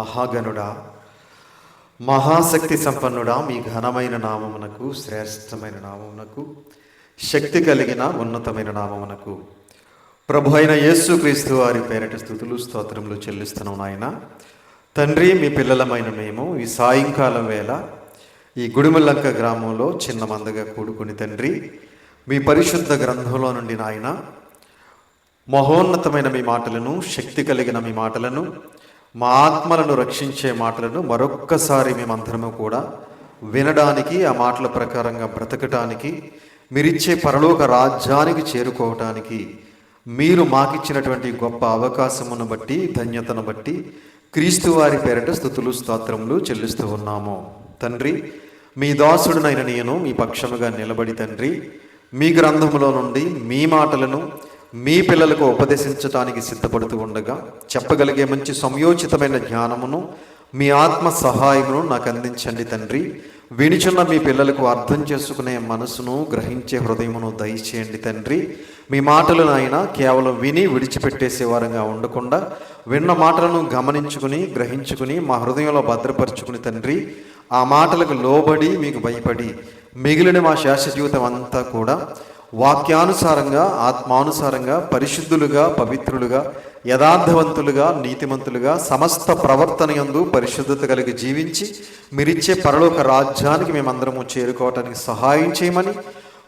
మహాగణుడా మహాశక్తి సంపన్నుడా మీ ఘనమైన నామమునకు శ్రేష్టమైన నామమునకు శక్తి కలిగిన ఉన్నతమైన నామమునకు. ప్రభు అయిన యేసు క్రీస్తు వారి పేరటి స్థుతులు స్తోత్రములు చెల్లిస్తున్నాం నాయన. తండ్రి మీ పిల్లలమైన మేము ఈ సాయంకాలం వేళ ఈ గుడిమల్లంక గ్రామంలో చిన్న మందగా కూడుకుని తండ్రి మీ పరిశుద్ధ గ్రంథంలో నుండి నాయన మహోన్నతమైన మీ మాటలను శక్తి కలిగిన మీ మాటలను మా ఆత్మలను రక్షించే మాటలను మరొక్కసారి మేమందరము కూడా వినడానికి ఆ మాటల ప్రకారంగా బ్రతకటానికి మీరిచ్చే పరలోక రాజ్యానికి చేరుకోవటానికి మీరు మాకిచ్చినటువంటి గొప్ప అవకాశమును బట్టి ధన్యతను బట్టి క్రీస్తు వారి పేరట స్థుతులు స్తోత్రములు చెల్లిస్తూ ఉన్నాము. తండ్రి మీ దాసుడునైన నేను మీ పక్షముగా నిలబడి తండ్రి మీ గ్రంథములో నుండి మీ మాటలను మీ పిల్లలకు ఉపదేశించటానికి సిద్ధపడుతూ ఉండగా చెప్పగలిగే మంచి సంయోచితమైన జ్ఞానమును మీ ఆత్మ సహాయమును నాకు అందించండి తండ్రి. వినిచున్న మీ పిల్లలకు అర్థం చేసుకునే మనసును గ్రహించే హృదయమును దయచేయండి తండ్రి. మీ మాటలను ఆయన కేవలం విని విడిచిపెట్టేసే వారంగా ఉండకుండా విన్న మాటలను గమనించుకుని గ్రహించుకుని మా హృదయంలో భద్రపరుచుకుని తండ్రి. ఆ మాటలకు లోబడి మీకు భయపడి మిగిలిన మా శాశ్వత జీవితం అంతా కూడా వాక్యానుసారంగా ఆత్మానుసారంగా పరిశుద్ధులుగా పవిత్రులుగా యథార్థవంతులుగా నీతిమంతులుగా సమస్త ప్రవర్తన యందు పరిశుద్ధత కలిగి జీవించి మీరిచ్చే పరలోక రాజ్యానికి మేమందరము చేరుకోవటానికి సహాయం చేయమని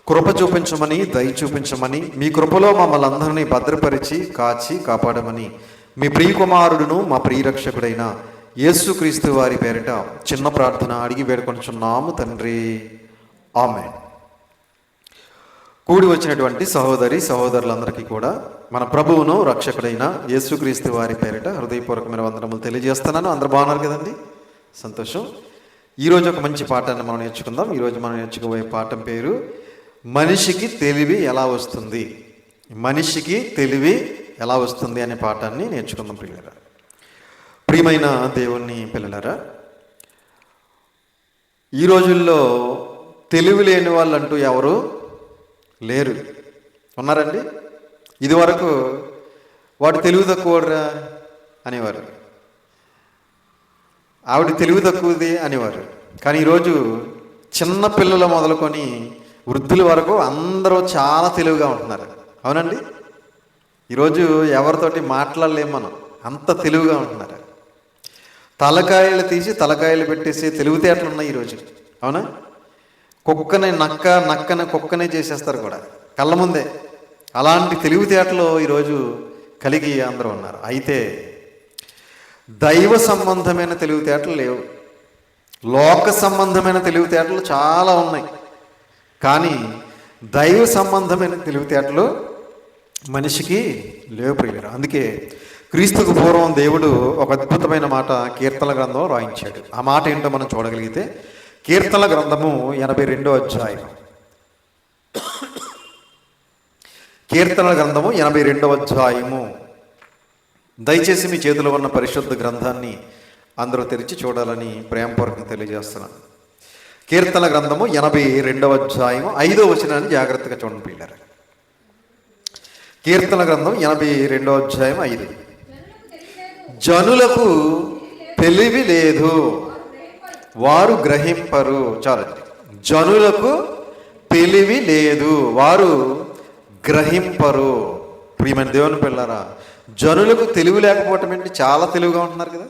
కృప చూపించమని దయ చూపించమని మీ కృపలో మమ్మల్ని అందరినీ భద్రపరిచి కాచి కాపాడమని మీ ప్రియకుమారుడును మా ప్రియరక్షకుడైన యేసుక్రీస్తు వారి పేరిట చిన్న ప్రార్థన అడిగి వేడుకొనుచున్నాము తండ్రి. ఆమె కూడి వచ్చినటువంటి సహోదరి సహోదరులందరికీ కూడా మన ప్రభువును రక్షకుడైన యేసుక్రీస్తు వారి పేరిట హృదయపూర్వకమైన వందనములు తెలియజేస్తున్నాను. అందరు బాగున్నారు కదండి? సంతోషం. ఈరోజు ఒక మంచి పాఠాన్ని మనం నేర్చుకుందాం. ఈరోజు మనం నేర్చుకోబోయే పాఠం పేరు మనిషికి తెలివి ఎలా వస్తుంది? మనిషికి తెలివి ఎలా వస్తుంది అనే పాఠాన్ని నేర్చుకుందాం ప్రియులరా. ప్రియమైన దేవుణ్ణి పిల్లలరా ఈ రోజుల్లో తెలివి లేని వాళ్ళంటూ ఎవరు లేరు. ఉన్నారండి? ఇదివరకు వాడు తెలివి తక్కువరా అనేవారు. ఆవిడ తెలివి తక్కువది అనేవారు. కానీ ఈరోజు చిన్న పిల్లలు మొదలుకొని వృద్ధుల వరకు అందరూ చాలా తెలివిగా ఉంటున్నారు. అవునండి? ఈరోజు ఎవరితోటి మాట్లాడలేం మనం. అంత తెలివిగా ఉంటున్నారు. తలకాయలు తీసి తలకాయలు పెట్టేసి తెలివితేటలు ఉన్నాయి ఈరోజు. అవునా? కుక్కని నక్క నక్కని కుక్కనే చేసేస్తారు కూడా. కళ్ళ ముందే. అలాంటి తెలివితేటలు ఈరోజు కలిగి అందరూ ఉన్నారు. అయితే దైవ సంబంధమైన తెలివితేటలు లేవు. లోక సంబంధమైన తెలివితేటలు చాలా ఉన్నాయి. కానీ దైవ సంబంధమైన తెలివితేటలు మనిషికి లేవు ప్రియులు అందుకే క్రీస్తుకు పూర్వం దేవుడు ఒక అద్భుతమైన మాట కీర్తన గ్రంథం రాయించాడు. ఆ మాట ఏంటో మనం చూడగలిగితే కీర్తన గ్రంథము ఎనభై రెండో అధ్యాయం కీర్తన గ్రంథము ఎనభై రెండవ అధ్యాయము. దయచేసి మీ చేతిలో ఉన్న పరిశుద్ధ గ్రంథాన్ని అందరూ తెరిచి చూడాలని ప్రేమపూర్వకం తెలియజేస్తున్నాను. కీర్తన గ్రంథము ఎనభై రెండవ అధ్యాయము ఐదో వచనాన్ని జాగ్రత్తగా చూడండి పిల్లలు. కీర్తన గ్రంథం ఎనభై రెండవ అధ్యాయం ఐదు. జనులకు తెలివి లేదు. వారు గ్రహింపరు. చాలండి జనులకు తెలివి లేదు. వారు గ్రహింపరు. ప్రియమైన దేవుని పిల్లరా జనులకు తెలివి లేకపోవటం ఏంటి? చాలా తెలివిగా ఉంటున్నారు కదా.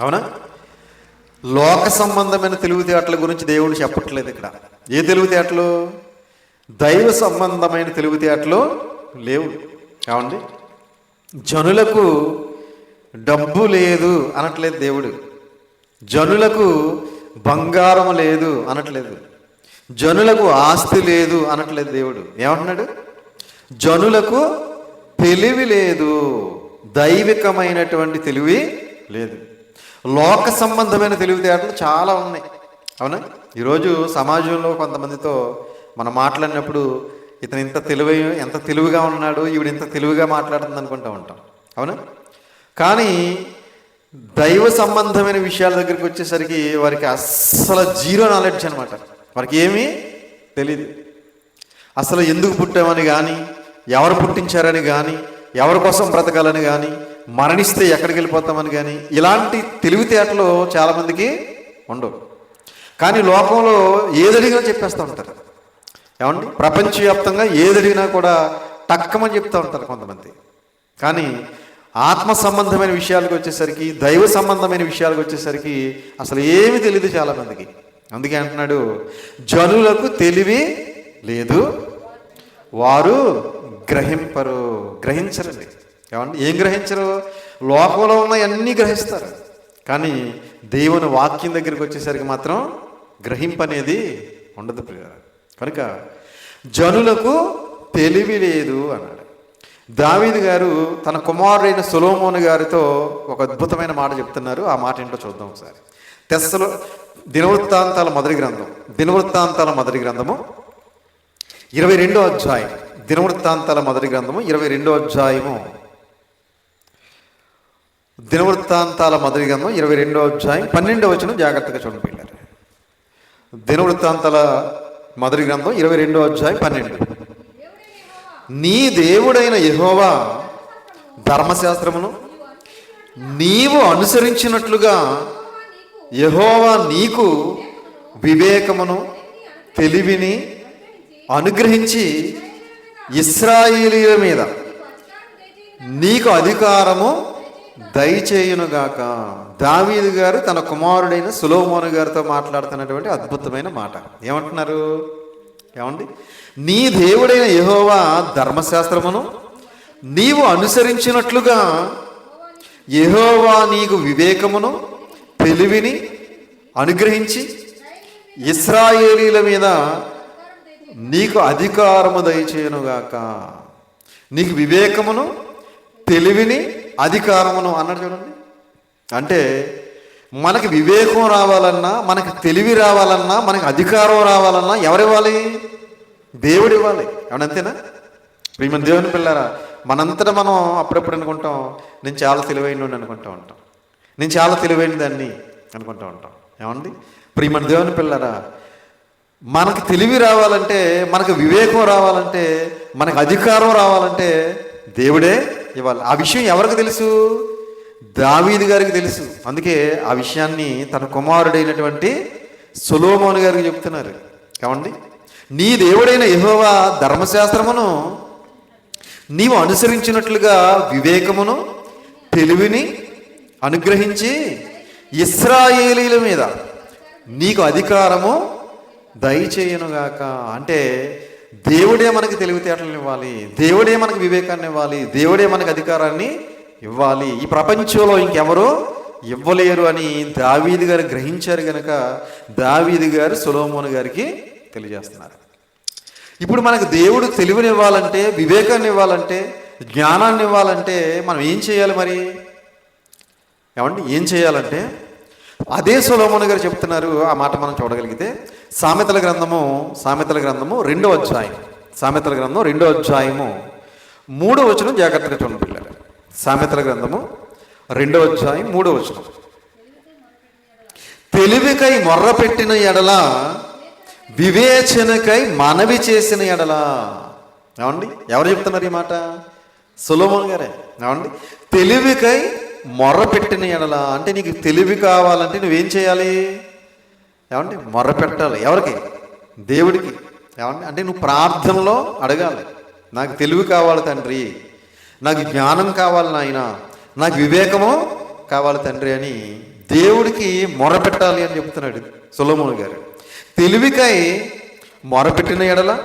అవునా? లోక సంబంధమైన తెలివితేటల గురించి దేవుడు చెప్పట్లేదు ఇక్కడ. ఏ తెలివితేటలు? దైవ సంబంధమైన తెలివితేటలు లేవు. కావండి జనులకు డబ్బు లేదు అనట్లేదు దేవుడు. జనులకు బంగారం లేదు అనట్లేదు. జనులకు ఆస్తి లేదు అనట్లేదు దేవుడు. ఏమంటున్నాడు? జనులకు తెలివి లేదు. దైవికమైనటువంటి తెలివి లేదు. లోక సంబంధమైన తెలివితేటలు చాలా ఉన్నాయి. అవునా? ఈరోజు సమాజంలో కొంతమందితో మనం మాట్లాడినప్పుడు ఇతను ఇంత తెలివై ఎంత తెలివిగా ఉన్నాడు ఈవిడ ఇంత తెలివిగా మాట్లాడుతుంది అనుకుంటూ ఉంటాం. అవునా? కానీ దైవ సంబంధమైన విషయాల దగ్గరికి వచ్చేసరికి వారికి అస్సలు జీరో నాలెడ్జ్ అనమాట వారికి ఏమీ తెలియదు అసలు ఎందుకు పుట్టామని కానీ ఎవరు పుట్టించారని కానీ ఎవరి కోసం బ్రతకాలని కానీ మరణిస్తే ఎక్కడికి వెళ్ళిపోతామని కానీ ఇలాంటి తెలివితేటలు చాలామందికి ఉండవు. కానీ లోకంలో ఏదడిగినా చెప్పేస్తూ ఉంటారు. ఏమండి? ప్రపంచవ్యాప్తంగా ఏదడిగినా కూడా టక్కమని చెప్తూ ఉంటారు కొంతమంది. కానీ ఆత్మ సంబంధమైన విషయాలకు వచ్చేసరికి దైవ సంబంధమైన విషయాలకు వచ్చేసరికి అసలు ఏమి తెలియదు చాలామందికి. అందుకే అంటున్నాడు జనులకు తెలివి లేదు వారు గ్రహింపరు. గ్రహించరండి. ఏమంటే ఏం గ్రహించరు? లోకంలో ఉన్న అన్నీ గ్రహిస్తారు. కానీ దేవుని వాక్యం దగ్గరికి వచ్చేసరికి మాత్రం గ్రహింపనేది ఉండదు ప్రియ కనుక జనులకు తెలివి లేదు అన్నాడు. దావీదు గారు తన కుమారుడైన సులోమోని గారితో ఒక అద్భుతమైన మాట చెప్తున్నారు. ఆ మాట ఏంటో చూద్దాం ఒకసారి. తెస్సలో దినవృత్తాంతాల మొదటి గ్రంథం. దినవృత్తాంతాల మొదటి గ్రంథము ఇరవై రెండో అధ్యాయం. దినవృత్తాంతాల మొదటి గ్రంథము ఇరవై రెండో అధ్యాయము. దినవృత్తాంతాల మొదటి గ్రంథం ఇరవై రెండో అధ్యాయం. పన్నెండో వచ్చిన జాగ్రత్తగా చూడండి పిల్లలు. దినవృత్తాంతాల మొదటి గ్రంథం ఇరవై రెండో అధ్యాయం పన్నెండు. నీ దేవుడైన యహోవా ధర్మశాస్త్రమును నీవు అనుసరించినట్లుగా యహోవా నీకు వివేకమును తెలివిని అనుగ్రహించి ఇస్రాయిలీల మీద నీకు అధికారము దయచేయునుగాక. దావీదు గారు తన కుమారుడైన సులోమోను గారితో మాట్లాడుతున్నటువంటి అద్భుతమైన మాట. ఏమంటున్నారు? ఏమండి? నీ దేవుడైన యహోవా ధర్మశాస్త్రమును నీవు అనుసరించినట్లుగా యహోవా నీకు వివేకమును తెలివిని అనుగ్రహించి ఇస్రాయేలీల మీద నీకు అధికారము దయచేయనుగాక నీకు వివేకమును తెలివిని అధికారమును అన్నాడు చూడండి. అంటే మనకి వివేకం రావాలన్నా మనకి తెలివి రావాలన్నా మనకి అధికారం రావాలన్నా ఎవరివ్వాలి? దేవుడు ఇవ్వాలి అవునంతేనా ప్రియమైన దేవుని పిల్లారా మనంతటా మనం అప్పుడప్పుడు అనుకుంటాం నేను చాలా తెలివైన అనుకుంటూ ఉంటాం. నేను చాలా తెలివైన దాన్ని అనుకుంటూ ఉంటాం. ఏమండి? ప్రియమైన దేవుని పిల్లరా మనకు తెలివి రావాలంటే మనకు వివేకం రావాలంటే మనకు అధికారం రావాలంటే దేవుడే ఇవ్వాలి. ఆ విషయం ఎవరికి తెలుసు? దావీదు గారికి తెలుసు. అందుకే ఆ విషయాన్ని తన కుమారుడైనటువంటి సులోమోని గారికి చెప్తున్నారు. ఏమండి? నీ దేవుడైన యహోవా ధర్మశాస్త్రమును నీవు అనుసరించినట్లుగా వివేకమును తెలివిని అనుగ్రహించి ఇస్రాయేలీల మీద నీకు అధికారము దయచేయనుగాక. అంటే దేవుడే మనకి తెలివితేటలను ఇవ్వాలి. దేవుడే మనకి వివేకాన్ని ఇవ్వాలి. దేవుడే మనకి అధికారాన్ని ఇవ్వాలి. ఈ ప్రపంచంలో ఇంకెవరో ఇవ్వలేరు అని దావీది గారు గ్రహించారు గనక దావీది గారు సులోమోను గారికి తెలియజేస్తున్నారు. ఇప్పుడు మనకు దేవుడు తెలివిని ఇవ్వాలంటే వివేకాన్ని ఇవ్వాలంటే జ్ఞానాన్ని ఇవ్వాలంటే మనం ఏం చేయాలి మరి? ఏమండి? ఏం చేయాలంటే అదే సొలోమోన్ గారు చెప్తున్నారు ఆ మాట మనం చూడగలిగితే సామెతల గ్రంథము సామెతల గ్రంథము రెండో అధ్యాయం సామెతల గ్రంథం రెండో అధ్యాయము మూడో వచనం జాగ్రత్తగా చూడండి పిల్లలు. సామెతల గ్రంథము రెండవ అధ్యాయం మూడో వచనం. తెలివికై మొర్ర పెట్టిన ఎడల వివేచనకై మనవి చేసిన ఎడల. ఏమండి? ఎవరు చెప్తున్నారు ఈ మాట? సులభం గారే. ఏమండి? తెలివికై మొర్ర పెట్టిన ఎడల. అంటే నీకు తెలివి కావాలంటే నువ్వేం చేయాలి? ఏమండి? మొర్ర పెట్టాలి ఎవరికి? దేవుడికి. ఏమండి? అంటే నువ్వు ప్రార్థనలో అడగాలి. నాకు తెలివి కావాలి తండ్రి. నాకు జ్ఞానం కావాలి నాయన నాకు వివేకము కావాలి తండ్రి అని దేవుడికి మొరపెట్టాలి అని చెప్తున్నాడు సులోమోను గారు. తెలివికై మొరపెట్టిన ఎడల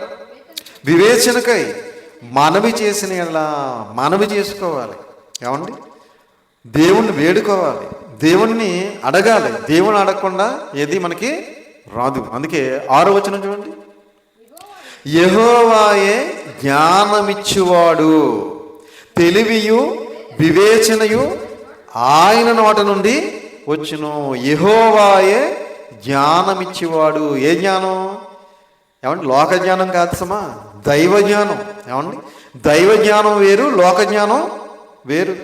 వివేచనకై మనవి చేసిన ఎడల మనవి చేసుకోవాలి. ఏమండి? దేవుణ్ణి వేడుకోవాలి. దేవుణ్ణి అడగాలి. దేవుని అడగకుండా ఏది మనకి రాదు. అందుకే ఆరో వచనం చూడండి. యహోవాయే జ్ఞానమిచ్చువాడు. తెలివియు వివేచనయు ఆయన నోట నుండి వచ్చును యహోవాయే జ్ఞానమిచ్చేవాడు. ఏ జ్ఞానం? ఏమండి లోక జ్ఞానం కాదు సమా దైవ జ్ఞానం. ఏమండి? దైవ జ్ఞానం వేరు లోక జ్ఞానం వేరు.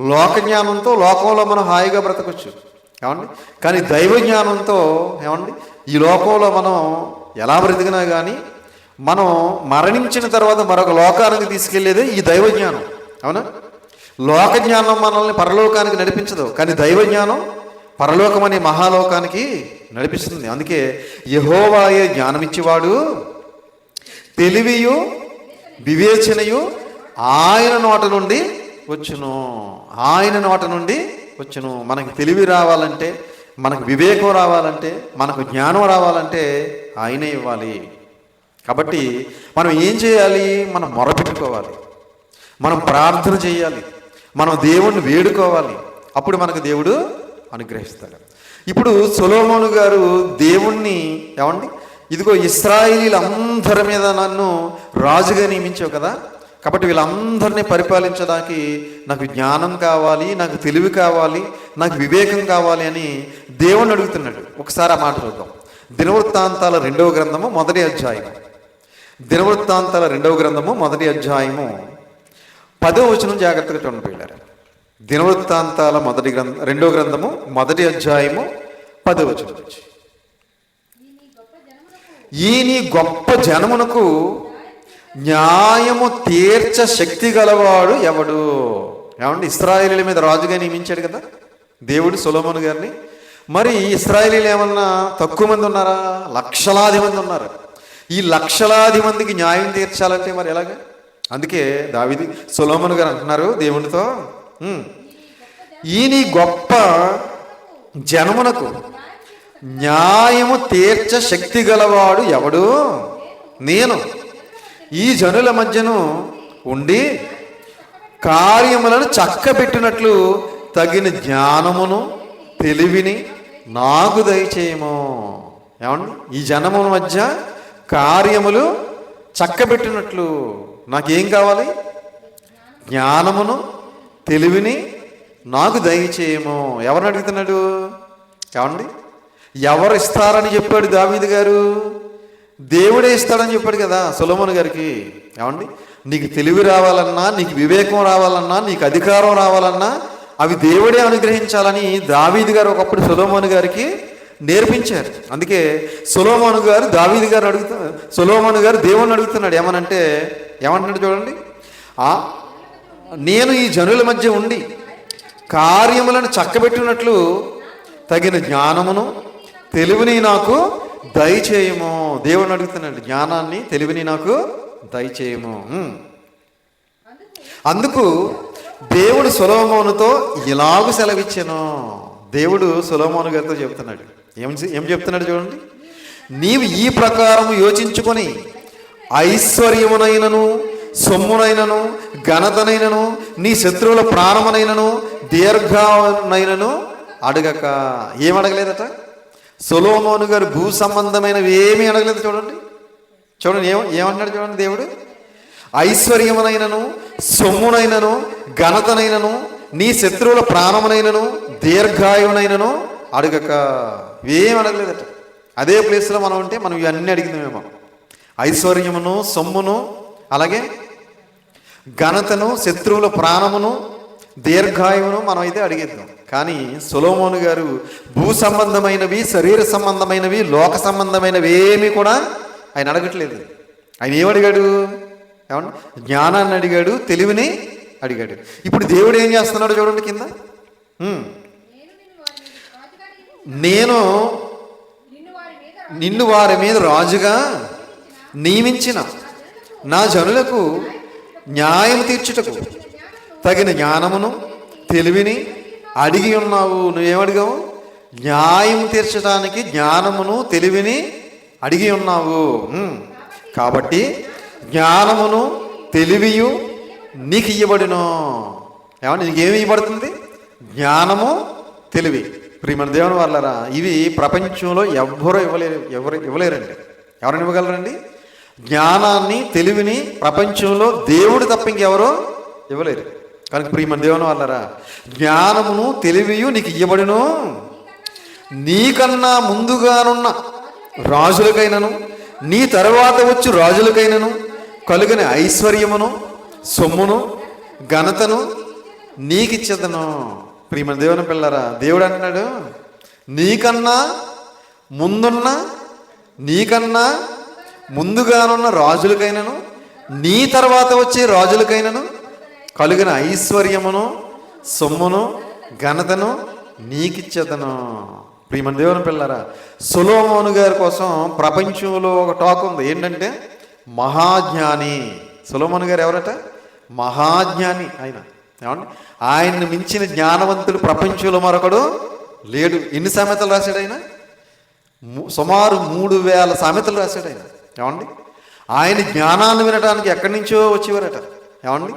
లోక జ్ఞానంతో లోకంలో మనం హాయిగా బ్రతకచ్చు. ఏమండి? కానీ దైవ జ్ఞానంతో ఏమండి? ఈ లోకంలో మనం ఎలా బ్రతికినా కానీ మనం మరణించిన తర్వాత మరొక లోకానికి తీసుకెళ్ళేదే ఈ దైవ జ్ఞానం. అవునా? లోక జ్ఞానం మనల్ని పరలోకానికి నడిపించదు కానీ దైవ జ్ఞానం పరలోకం అనే మహాలోకానికి నడిపిస్తుంది. అందుకే యహోవాయే జ్ఞానం ఇచ్చేవాడు తెలివియు వివేచనయు ఆయన నోట నుండి వచ్చును. ఆయన నోట నుండి వచ్చును. మనకి తెలివి రావాలంటే మనకు వివేకం రావాలంటే మనకు జ్ఞానం రావాలంటే ఆయనే ఇవ్వాలి. కాబట్టి మనం ఏం చేయాలి? మనం మొరపెట్టుకోవాలి. మనం ప్రార్థన చేయాలి. మనం దేవుణ్ణి వేడుకోవాలి. అప్పుడు మనకు దేవుడు అనుగ్రహిస్తాడు. ఇప్పుడు సులోమోను గారు దేవుణ్ణి ఏమండి? ఇదిగో ఇస్రాయిలీలు అందరి మీద నన్ను రాజుగా నియమించావు కదా? కాబట్టి వీళ్ళందరినీ పరిపాలించడానికి నాకు జ్ఞానం కావాలి నాకు తెలివి కావాలి నాకు వివేకం కావాలి అని దేవుణ్ణి అడుగుతున్నాడు. ఒకసారి ఆ మాట చూద్దాం. దినవృత్తాంతాల రెండవ గ్రంథము మొదటి అధ్యాయము. దినవృత్తాంతాల రెండవ గ్రంథము మొదటి అధ్యాయము. పదో వచనం జాగ్రత్తగా చూడండి పిల్లలు. దినవృత్తాంతాల మొదటి గ్రంథం రెండో గ్రంథము మొదటి అధ్యాయము పదో వచనం నుంచి. ఈ నీ గొప్ప జనమునకు న్యాయము తీర్చ శక్తి గలవాడు ఎవడు? ఏమండి ఇస్రాయేలీల మీద రాజుగా నియమించాడు కదా దేవుడు సొలోమోను గారిని. మరి ఇస్రాయేలీలు ఏమన్నా తక్కువ మంది ఉన్నారా? లక్షలాది మంది ఉన్నారు? ఈ లక్షలాది మందికి న్యాయం తీర్చాలంటే మరి ఎలాగా? అందుకే దావిది సులోమన్ గారు అంటున్నారు దేవునితో ఈ నీ గొప్ప జనమునకు న్యాయము తీర్చ శక్తి గలవాడు ఎవడు? నేను. ఈ జనుల మధ్యను ఉండి కార్యములను చక్కబెట్టినట్లు తగిన జ్ఞానమును తెలివిని నాకు దయచేయము. ఏమండి? ఈ జనముల మధ్య కార్యములు చక్కబెట్టినట్లు నాకేం కావాలి? జ్ఞానమును తెలివిని నాకు దయచేయము. ఎవరిని అడుగుతున్నాడు? ఏమండి? ఎవరు ఇస్తారని చెప్పాడు దావీదు గారు. దేవుడే ఇస్తాడని చెప్పాడు కదా సొలమోన్ గారికి. ఏమండి? నీకు తెలివి రావాలన్నా నీకు వివేకం రావాలన్నా నీకు అధికారం రావాలన్నా అవి దేవుడే అనుగ్రహించాలని దావీదు గారు ఒకప్పుడు సొలోమోన్ గారికి నేర్పించారు. అందుకే సులోమాను గారు దావీది గారు అడుగుతా సులోమాను గారు దేవుణ్ణి అడుగుతున్నాడు. ఏమనంటే ఏమంటున్నాడు చూడండి. నేను ఈ జనుల మధ్య ఉండి కార్యములను చక్కబెట్టినట్లు తగిన జ్ఞానమును తెలివిని నాకు దయచేయము. దేవుని అడుగుతున్నాడు జ్ఞానాన్ని తెలివిని నాకు దయచేయము. అందుకు దేవుడు సొలోమోనుతో ఇలాగు సెలవిచ్చాను. దేవుడు సొలోమోను గారితో చెప్తున్నాడు. ఏం ఏం చెప్తున్నాడు చూడండి. నీవు ఈ ప్రకారం యోచించుకొని ఐశ్వర్యమునైనను సొమ్మునైనను ఘనతనైనను నీ శత్రువుల ప్రాణమునైనను దీర్ఘనైనను అడగక. ఏం అడగలేదట? సొలోమోను గారు భూ సంబంధమైనవి ఏమీ అడగలేదు చూడండి. చూడండి ఏమ ఏమన్నాడు చూడండి దేవుడు? ఐశ్వర్యమునైనను సొమ్మునైనను ఘనతనైనను నీ శత్రువుల ప్రాణమునైనను దీర్ఘాయునైనను అడగక ఏం అడగలేదట. అదే ప్లేస్లో మనం ఉంటే మనం ఇవన్నీ అడిగిందేమో. ఐశ్వర్యమును సొమ్మును అలాగే ఘనతను శత్రువుల ప్రాణమును దీర్ఘాయువును మనం అయితే అడిగేద్దాం. కానీ సులోమోను గారు భూ సంబంధమైనవి శరీర సంబంధమైనవి లోక సంబంధమైనవి ఏమీ కూడా ఆయన అడగట్లేదు. ఆయన ఏమడిగాడు ఏమన్నా జ్ఞానాన్ని అడిగాడు తెలివిని అడిగాడు. ఇప్పుడు దేవుడు ఏం చేస్తున్నాడు చూడండి కింద. నేను నిన్ను వారి మీద రాజుగా నియమించిన నా జనులకు న్యాయం తీర్చుటకు తగిన జ్ఞానమును తెలివిని అడిగి ఉన్నావు. నువ్వేమడిగావు? న్యాయం తీర్చడానికి జ్ఞానమును తెలివిని అడిగి ఉన్నావు. కాబట్టి జ్ఞానమును తెలివియు నీకు ఇవ్వబడిను ఏమంటే నీకేమి ఇవ్వబడుతుంది జ్ఞానము తెలివి. ప్రియమణ దేవుని వాళ్ళరా ఇవి ప్రపంచంలో ఎవ్వరూ ఇవ్వలేరు ఎవరు ఇవ్వలేరండి. ఎవరైనా ఇవ్వగలరండి? జ్ఞానాన్ని తెలివిని ప్రపంచంలో దేవుడు తప్ప ఇంకెవరో ఇవ్వలేరు. కనుక ప్రియమణ దేవుని వాళ్ళరా జ్ఞానమును తెలివియు నీకు ఇవ్వబడును నీకన్నా ముందుగానున్న రాజులకైనను నీ తర్వాత వచ్చి రాజులకైనను కలుగని ఐశ్వర్యమును సొమ్మును ఘనతను నీకిచ్చేదను. ప్రియమైన దేవుని పిల్లరా దేవుడు అంటున్నాడు నీకన్నా ముందున్న నీకన్నా ముందుగానున్న రాజులకైనను నీ తర్వాత వచ్చే రాజులకైనను కలిగిన ఐశ్వర్యమును సొమ్మును ఘనతను నీకిచ్చేదను. ప్రియమని దేవుని పిల్లరా సులోమోను గారి కోసం ప్రపంచంలో ఒక టాక్ ఉంది. ఏంటంటే మహాజ్ఞాని. సులోమోను గారు ఎవరట? మహాజ్ఞాని ఆయన. ఏమండి? ఆయన్ని మించిన జ్ఞానవంతుడు ప్రపంచంలో మరొకడు లేడు. ఎన్ని సామెతలు రాశాడు ఆయన? సుమారు మూడు వేల సామెతలు రాశాడు ఆయన. ఏమండి? ఆయన జ్ఞానాన్ని వినడానికి ఎక్కడి నుంచో వచ్చేవారట. ఏమండి?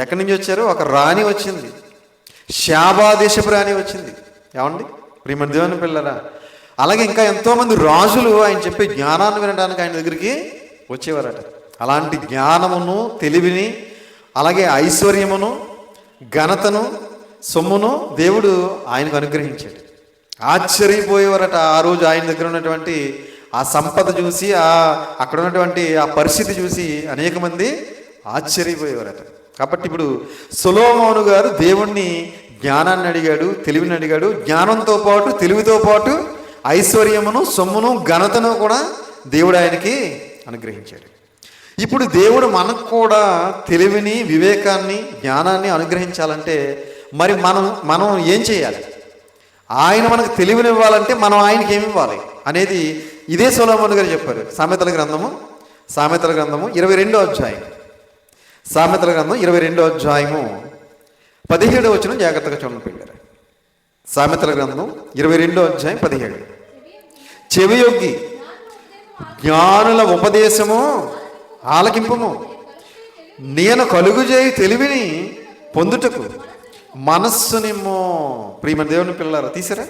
ఎక్కడి నుంచి వచ్చారు? ఒక రాణి వచ్చింది. శాబా దేశపు రాణి వచ్చింది. ఏమండి? ప్రియమని దేవుని పిల్లరా అలాగే ఇంకా ఎంతోమంది రాజులు ఆయన చెప్పే జ్ఞానాన్ని వినడానికి ఆయన దగ్గరికి వచ్చేవారట. అలాంటి జ్ఞానమును తెలివిని అలాగే ఐశ్వర్యమును ఘనతను సొమ్మును దేవుడు ఆయనకు అనుగ్రహించాడు. ఆశ్చర్యపోయేవారట ఆ రోజు ఆయన దగ్గర ఉన్నటువంటి ఆ సంపద చూసి ఆ అక్కడ ఉన్నటువంటి ఆ పరిస్థితి చూసి అనేక మంది ఆశ్చర్యపోయేవారట. కాబట్టి ఇప్పుడు సులోమోను గారు దేవుణ్ణి జ్ఞానాన్ని అడిగాడు తెలివిని అడిగాడు జ్ఞానంతో పాటు తెలివితో పాటు ఐశ్వర్యమును సొమ్మును ఘనతను కూడా దేవుడు ఆయనకి అనుగ్రహించాడు. ఇప్పుడు దేవుడు మనకు కూడా తెలివిని వివేకాన్ని జ్ఞానాన్ని అనుగ్రహించాలంటే మరి మనం మనం ఏం చేయాలి? ఆయన మనకు తెలివినివ్వాలంటే మనం ఆయనకి ఏమి ఇవ్వాలి? అనేది ఇదే సోలమోన్ గారు చెప్పారు. సామెతల గ్రంథము సామెతల గ్రంథము ఇరవై రెండో అధ్యాయం. సామెతల గ్రంథం ఇరవై రెండో అధ్యాయము పదిహేడు వచ్చిన జాగ్రత్తగా చూడండి పిల్లలు. సామెతల గ్రంథం ఇరవై రెండో అధ్యాయం పదిహేడు. చెవియొగ్గి. జ్ఞానుల ఉపదేశము ఆలకింపము. నేను కలుగుజేయి తెలివిని పొందుటకు మనస్సునిమ్మో. ప్రియమ దేవుని పిల్లరా తీసారా?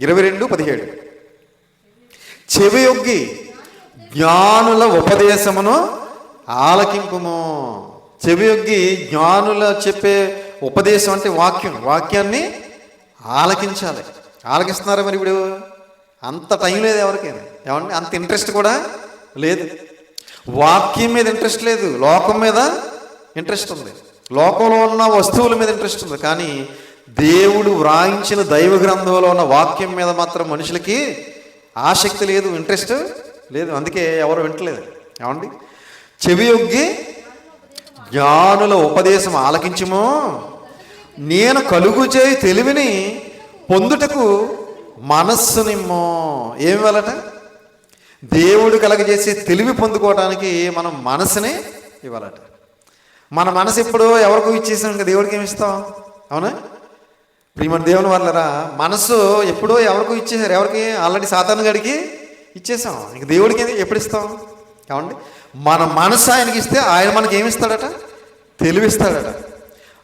ఇరవై రెండు పదిహేడు. చెవియొగ్గి జ్ఞానుల ఉపదేశమును ఆలకింపుము. చెవియొగ్గి జ్ఞానుల చెప్పే ఉపదేశం అంటే వాక్యం. వాక్యాన్ని ఆలకించాలి. ఆలకిస్తున్నారా మరి ఇప్పుడు? అంత టైం లేదు ఎవరికైనా. ఏమంటే అంత ఇంట్రెస్ట్ కూడా లేదు. వాక్యం మీద ఇంట్రెస్ట్ లేదు లోకం మీద ఇంట్రెస్ట్ ఉంది. లోకంలో ఉన్న వస్తువుల మీద ఇంట్రెస్ట్ ఉంది. కానీ దేవుడు వ్రాయించిన దైవ గ్రంథంలో ఉన్న వాక్యం మీద మాత్రం మనుషులకి ఆసక్తి లేదు ఇంట్రెస్ట్ లేదు. అందుకే ఎవరు వింటలేదు. ఏమండి? చెవి యొగ్గి జ్ఞానుల ఉపదేశం ఆలకించము. నేను కలుగు చేయి తెలివిని పొందుటకు మనస్సునిమ్మో ఏమి వెళ్ళట దేవుడు కలగజేసి తెలివి పొందుకోవటానికి మనం మనసుని ఇవ్వాలట. మన మనసు ఇప్పుడు ఎవరికో ఇచ్చేసాం ఇంకా దేవుడికి ఏమి ఇస్తాం? అవునా? ప్రియమణ దేవుని వల్లరా మనసు ఎప్పుడో ఎవరికో ఇచ్చేసారు. ఎవరికి? ఆల్రెడీ సాతాను గడికి ఇచ్చేసాం. ఇంక దేవుడికి ఎప్పుడు ఇస్తాం? కావండి. మన మనసు ఆయనకి ఇస్తే ఆయన మనకి ఏమిస్తాడట తెలివిస్తాడట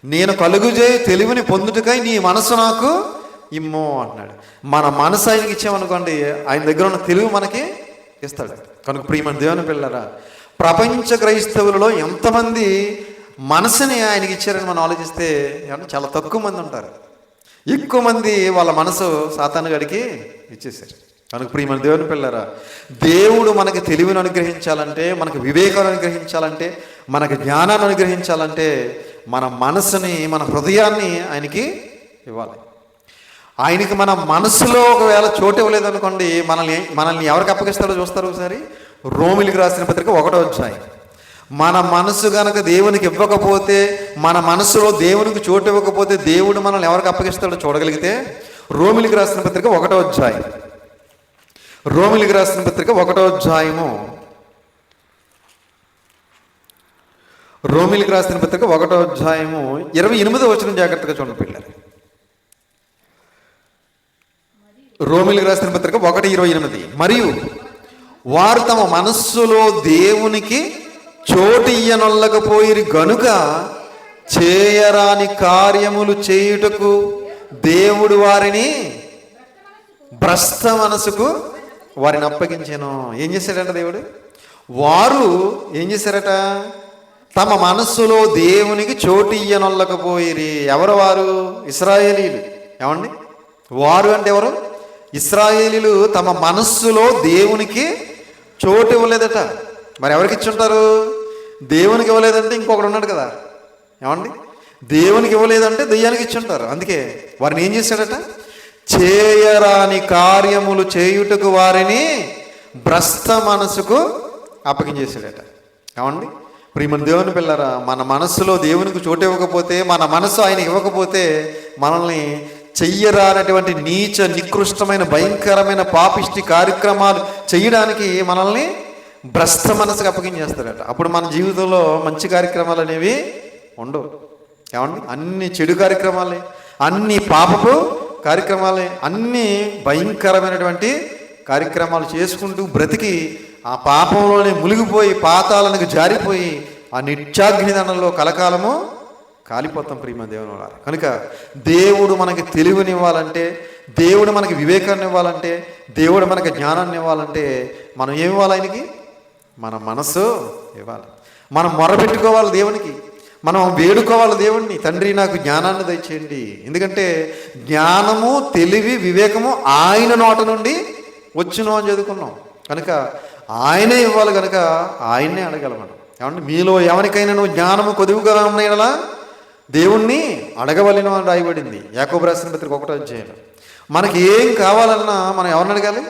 నేను కలుగుజేయి తెలివిని పొందుటకై నీ మనసు నాకు ఇమ్మో అంటున్నాడు. మన మనసు ఆయనకి ఇచ్చామనుకోండి ఆయన దగ్గర ఉన్న తెలివి మనకి ఇస్తాడు కనుక ప్రియమైన దేవుని పిల్లరా ప్రపంచ క్రైస్తవులలో ఎంతమంది మనసుని ఆయనకి ఇచ్చారని మనం ఆలోచిస్తే ఏమన్నా చాలా తక్కువ మంది ఉంటారు. ఎక్కువ మంది వాళ్ళ మనసు సాతాను గడికి ఇచ్చేసారు కనుక ప్రియమైన దేవుని పిల్లరా దేవుడు మనకి తెలివిని అనుగ్రహించాలంటే మనకు వివేకాన్ని అనుగ్రహించాలంటే మనకు జ్ఞానాన్ని అనుగ్రహించాలంటే మన మనసుని మన హృదయాన్ని ఆయనకి ఇవ్వాలి. ఆయనకి మన మనసులో ఒకవేళ చోటు ఇవ్వలేదనుకోండి మనల్ని మనల్ని ఎవరికి అప్పగిస్తాడో చూస్తారు ఒకసారి? రోమిలికి రాసిన పత్రిక ఒకటో వచ్చాయి మన మనసు గనక దేవునికి ఇవ్వకపోతే మన మనసులో దేవునికి చోటు ఇవ్వకపోతే దేవుడు మనల్ని ఎవరికి అప్పగిస్తాడో చూడగలిగితే రోమిలికి రాసిన పత్రిక ఒకటో అధ్యాయం. రోమిలికి రాసిన పత్రిక ఒకటో అధ్యాయము. రోమిలికి రాసిన పత్రిక ఒకటో అధ్యాయము. ఇరవై ఎనిమిదో వచ్చిన జాగ్రత్తగా చూడండి పిల్లలు. రోమిలకు రాసిన పత్రిక ఒకటి ఇరవై ఎనిమిది. మరియు వారు తమ మనస్సులో దేవునికి చోటు ఇయ్యనొల్లకపోయిరి గనుక చేయరాని కార్యములు చేయుటకు దేవుడు వారిని భ్రష్ట మనసుకు వారిని అప్పగించాను. ఏం చేశాడంట దేవుడు? వారు ఏం చేశారట? తమ మనస్సులో దేవునికి చోటు ఇయ్యనొల్లకపోయిరి. ఎవరు వారు? ఇస్రాయేలీలు. ఏమండి? వారు అంటే ఎవరు? ఇస్రాయేలీలు తమ మనస్సులో దేవునికి చోటు ఇవ్వలేదట. మరి ఎవరికి ఇచ్చుంటారు? దేవునికి ఇవ్వలేదంటే ఇంకొకడు ఉన్నాడు కదా. ఏమండి? దేవునికి ఇవ్వలేదంటే దెయ్యానికి ఇచ్చుంటారు. అందుకే వారిని ఏం చేశాడట? చేయరాని కార్యములు చేయుటకు వారిని భ్రష్ట మనసుకు అప్పగించేసాడట ఏమండి? ప్రియమని దేవుని పిల్లరా మన మనస్సులో దేవునికి చోటు ఇవ్వకపోతే మన మనసు ఆయన ఇవ్వకపోతే మనల్ని చెయ్యరానటువంటి నీచ నికృష్టమైన భయంకరమైన పాపిష్టి కార్యక్రమాలు చేయడానికి మనల్ని భ్రష్ట మనసుకు అప్పగించేస్తారట. అప్పుడు మన జీవితంలో మంచి కార్యక్రమాలు అనేవి ఉండవు. ఏమండి? అన్ని చెడు కార్యక్రమాలే అన్ని పాపపు కార్యక్రమాలే అన్ని భయంకరమైనటువంటి కార్యక్రమాలు చేసుకుంటూ బ్రతికి ఆ పాపంలోనే మునిగిపోయి పాతాలకు జారిపోయి ఆ నిత్యాగ్నిదండంలో కలకాలము కాలిపోతాం ప్రియమ దేవుని వాళ్ళ కనుక దేవుడు మనకి తెలివినివ్వాలంటే దేవుడు మనకి వివేకాన్ని ఇవ్వాలంటే దేవుడు మనకి జ్ఞానాన్ని ఇవ్వాలంటే మనం ఏమి ఇవ్వాలి ఆయనకి? మన మనసు ఇవ్వాలి. మనం మొరపెట్టుకోవాలి దేవునికి. మనం వేడుకోవాలి దేవుణ్ణి. తండ్రి నాకు జ్ఞానాన్ని దయచేయండి. ఎందుకంటే జ్ఞానము తెలివి వివేకము ఆయన నోట నుండి వచ్చును అని చదువుకున్నాం. కనుక ఆయనే ఇవ్వాలి కనుక ఆయన్నే అడగలం మనం. ఏమంటే మీలో ఎవరికైనా నువ్వు జ్ఞానము కొదువుగా ఉన్నాయలా దేవుణ్ణి అడగవలను అని రాయబడింది. యాకోబు రాసిన పత్రిక ఒకటో అధ్యాయంలో మనకి ఏం కావాలన్నా మనం ఎవరిని అడగాలి?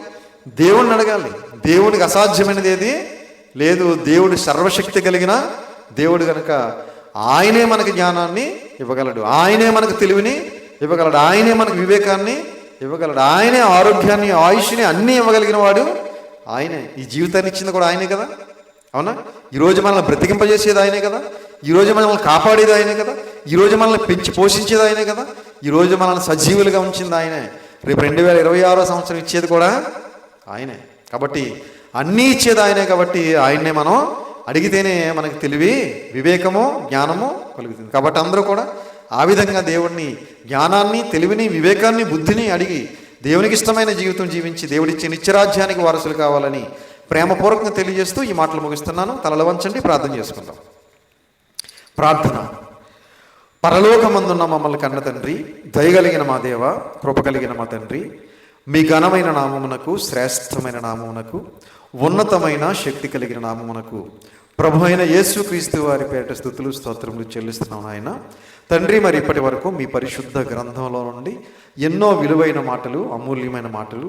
దేవుణ్ణి అడగాలి. దేవునికి అసాధ్యమైనది ఏది? లేదు దేవుడు సర్వశక్తి కలిగిన దేవుడు కనుక ఆయనే మనకి జ్ఞానాన్ని ఇవ్వగలడు. ఆయనే మనకు తెలివిని ఇవ్వగలడు. ఆయనే మనకు వివేకాన్ని ఇవ్వగలడు. ఆయనే ఆరోగ్యాన్ని ఆయుష్ని అన్నీ ఇవ్వగలిగిన వాడు ఆయనే. ఈ జీవితాన్ని ఇచ్చింది కూడా ఆయనే కదా? అవునా? ఈరోజు మనల్ని బ్రతికింపజేసేది ఆయనే కదా? ఈరోజు మనల్ని కాపాడేది ఆయనే కదా? ఈరోజు మనల్ని పెంచి పోషించేది ఆయనే కదా. ఈరోజు మనల్ని సజీవులుగా ఉంచింది ఆయనే. రేపు రెండు వేల ఇరవై ఆరో సంవత్సరం ఇచ్చేది కూడా ఆయనే. కాబట్టి అన్నీ ఇచ్చేది ఆయనే కాబట్టి ఆయన్నే మనం అడిగితేనే మనకి తెలివి వివేకము జ్ఞానము కలుగుతుంది. కాబట్టి అందరూ కూడా ఆ విధంగా దేవుణ్ణి జ్ఞానాన్ని తెలివిని వివేకాన్ని బుద్ధిని అడిగి దేవునికి ఇష్టమైన జీవితం జీవించి దేవుడిచ్చే నిత్యరాజ్యానికి వారసులు కావాలని ప్రేమపూర్వకంగా తెలియజేస్తూ ఈ మాటలు ముగిస్తున్నాను. తలలు వంచండి ప్రార్థన చేసుకుందాం. ప్రార్థన. పరలోకమందున్న మమ్మల్ని కన్న తండ్రి దయగలిగిన మా దేవ కృప కలిగిన మా తండ్రి మీ ఘనమైన నామమునకు శ్రేష్టమైన నామమునకు ఉన్నతమైన శక్తి కలిగిన నామమునకు ప్రభు అయిన యేసుక్రీస్తు వారి పేట స్థుతులు స్తోత్రములు చెల్లిస్తున్నాను ఆయన తండ్రి మరి ఇప్పటి వరకు మీ పరిశుద్ధ గ్రంథంలో నుండి ఎన్నో విలువైన మాటలు అమూల్యమైన మాటలు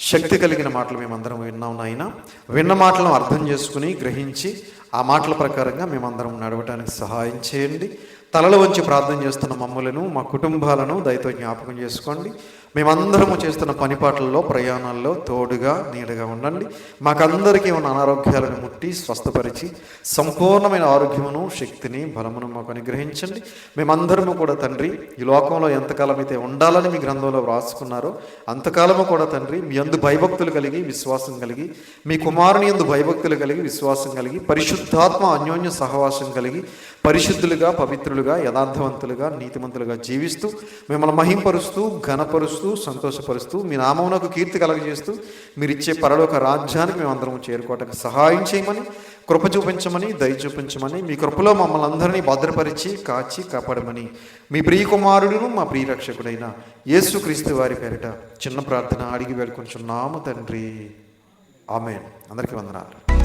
శక్తి కలిగిన మాటలు మేమందరం విన్నాం నాయన. విన్న మాటలను అర్థం చేసుకుని గ్రహించి ఆ మాటల ప్రకారంగా మేమందరం నడవటానికి సహాయం చేయండి. తలలో వంచి ప్రార్థన చేస్తున్న మమ్మలను మా కుటుంబాలను దయతో జ్ఞాపకం చేసుకోండి. మేమందరము చేస్తున్న పనిపాట్లలో ప్రయాణాల్లో తోడుగా నీడగా ఉండండి. మాకందరికీ ఉన్న అనారోగ్యాలను ముట్టి స్వస్థపరిచి సంపూర్ణమైన ఆరోగ్యమును శక్తిని బలమును మాకు అనుగ్రహించండి. మేమందరము కూడా తండ్రి ఈ లోకంలో ఎంతకాలం అయితే ఉండాలని మీ గ్రంథంలో వ్రాసుకున్నారో అంతకాలము కూడా తండ్రి మీ అందు భయభక్తులు కలిగి విశ్వాసం కలిగి మీ కుమారుని ఎందు భయభక్తులు కలిగి విశ్వాసం కలిగి పరిశుద్ధాత్మ అన్యోన్య సహవాసం కలిగి పరిశుద్ధులుగా పవిత్రులుగా యథార్థవంతులుగా నీతిమంతులుగా జీవిస్తూ మిమ్మల్ని మహింపరుస్తూ ఘనపరుస్తూ సంతోషపరుస్తూ మీ నామమునకు కీర్తి కలగజేస్తూ మీరిచ్చే పరలోక రాజ్యానికి మేమందరం చేరుకోవటానికి సహాయం చేయమని కృప చూపించమని దయ చూపించమని మీ కృపలో మమ్మల్ని అందరినీ భద్రపరిచి కాచి కాపాడమని మీ ప్రియ కుమారుడును మా ప్రియ రక్షకుడైన యేసుక్రీస్తు వారి పేరిట చిన్న ప్రార్థన అడిగి వేడుకొంచున్నాము తండ్రి. ఆమె అందరికీ వందనాలు.